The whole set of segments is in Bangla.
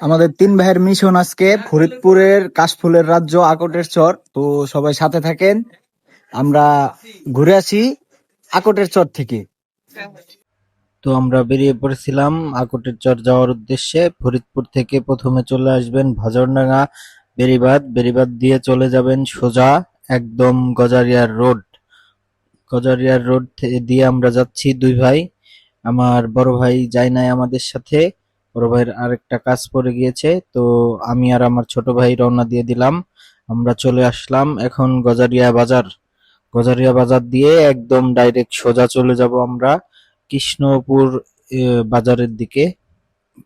আমাদের তিন ভাইয়ের মিশন আজকে ফরিদপুরের কাশফুলের রাজ্য আকটের চর তো সবাই সাথে থাকেন। আমরা ঘুরে আসি আকটের চর থেকে। তো আমরা বেরিয়ে পড়েছিলাম আকটের চর যাওয়ার উদ্দেশ্যে। ফরিদপুর থেকে প্রথমে চলে আসবেন ভাজরডাঙ্গা বেরিবাদ বেরিবাদ দিয়ে চলে যাবেন সোজা একদম গজারিয়ার রোড। গজারিয়ার রোড দিয়ে আমরা যাচ্ছি দুই ভাই। আমার বড় ভাই যায় নাই আমাদের সাথে। বড় ভাইয়ের আরেকটা কাজ পড়ে গিয়েছে, তো আমি আর আমার ছোট ভাই রওনা দিয়ে দিলাম। আমরা চলে আসলাম এখন গজারিয়া বাজার। গজারিয়া বাজার দিয়ে একদম ডাইরেক্ট সোজা চলে যাব আমরা কৃষ্ণপুর বাজারের দিকে।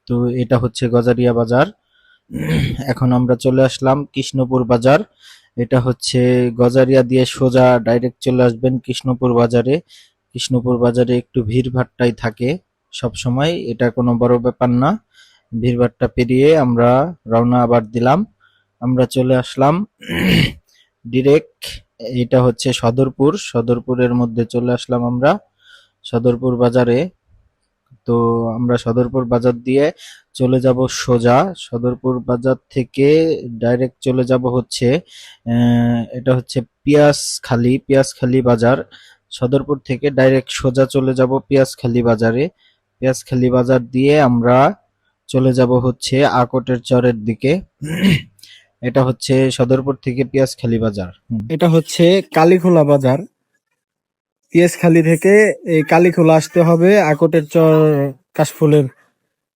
তো এটা হচ্ছে গজারিয়া বাজার। এখন আমরা চলে আসলাম কৃষ্ণপুর বাজার। এটা হচ্ছে গজারিয়া দিয়ে সোজা ডাইরেক্ট চলে আসবেন কৃষ্ণপুর বাজারে। কৃষ্ণপুর বাজারে একটু ভিড়ভাট্টাই থাকে। সব সময় এটা কোনো বড় ব্যাপার না। ভিড়ভাট্টা পেরিয়ে আমরা রওনা আবার দিলাম। আমরা চলে আসলাম ডিরেক্ট এটা হচ্ছে সদরপুর। সদরপুরের মধ্যে চলে আসলাম আমরা সদরপুর বাজারে। তো আমরা সদরপুর বাজার দিয়ে চলে যাব সোজা। সদরপুর বাজার থেকে ডাইরেক্ট চলে যাব হচ্ছে এটা হচ্ছে পিয়াজখালি পিয়াজখালি বাজার। সদরপুর থেকে ডাইরেক্ট সোজা চলে যাব পিয়াজখালি বাজারে। পিয়াজখালি বাজার দিয়ে আমরা চলে যাব হচ্ছে আকটের চরের দিকে। এটা হচ্ছে সদরপুর থেকে পিয়াজখালি বাজার। এটা হচ্ছে কালীখোলা বাজার। পিএসখালী থেকে এই কালীখোলা আসতে হবে আকটের চর কাশফুলের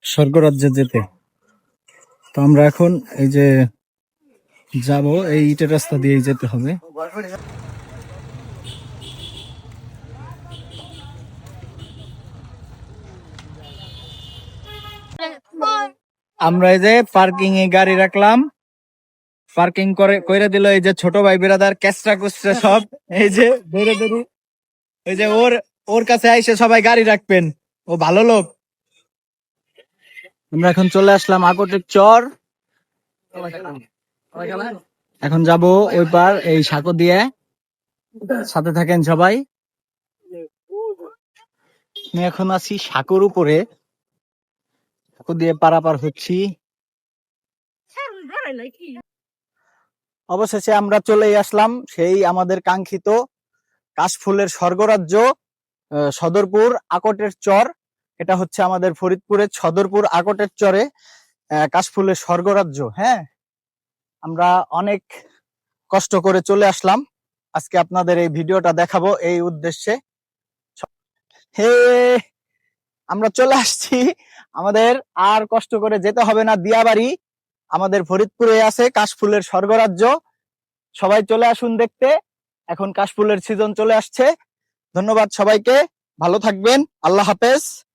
স্বর্গরাজ্যে যেতে। তো আমরা এখন এই যে যাব, এই ইটের রাস্তা দিয়েই যেতে হবে। আমরা এই যে পার্কিং এ গাড়ি রাখলাম। পার্কিং করে, কইরা দিল এই যে ছোট ভাই বিরাদার ক্যাসরা কুসরা সব। এই যে বেরে বেরে এই যে ওর ওর কাছে আইসে সবাই গাড়ি রাখবেন। ও ভালো লোক। আমরা এখন চলে আসলাম আকটের চর। এখন যাব ওই পার এই সাঁকো দিয়ে। সাথে থাকেন সবাই। আমি এখন আছি সাঁকোর উপরে। সাঁকো দিয়ে পারাপার হচ্ছি। অবশেষে আমরা চলে আসলাম সেই আমাদের কাঙ্ক্ষিত কাশফুলের স্বর্গরাজ্য সদরপুর আকটের চর। এটা হচ্ছে আমাদের ফরিদপুরের সদরপুর আকটের চরে কাশফুলের স্বর্গরাজ্য। হ্যাঁ আমরা অনেক কষ্ট করে চলে আসলাম। আজকে আপনাদের এই ভিডিওটা দেখাবো এই উদ্দেশ্যে। হে আমরা চলে আসছি। আমাদের আর কষ্ট করে যেতে হবে না, দিয়াবাড়ি। আমাদের ফরিদপুরে আছে কাশফুলের স্বর্গরাজ্য। সবাই চলে আসুন দেখতে। এখন কাশফুলের সিজন চলে আসছে। ধন্যবাদ সবাইকে। ভালো থাকবেন। আল্লাহ হাফেজ।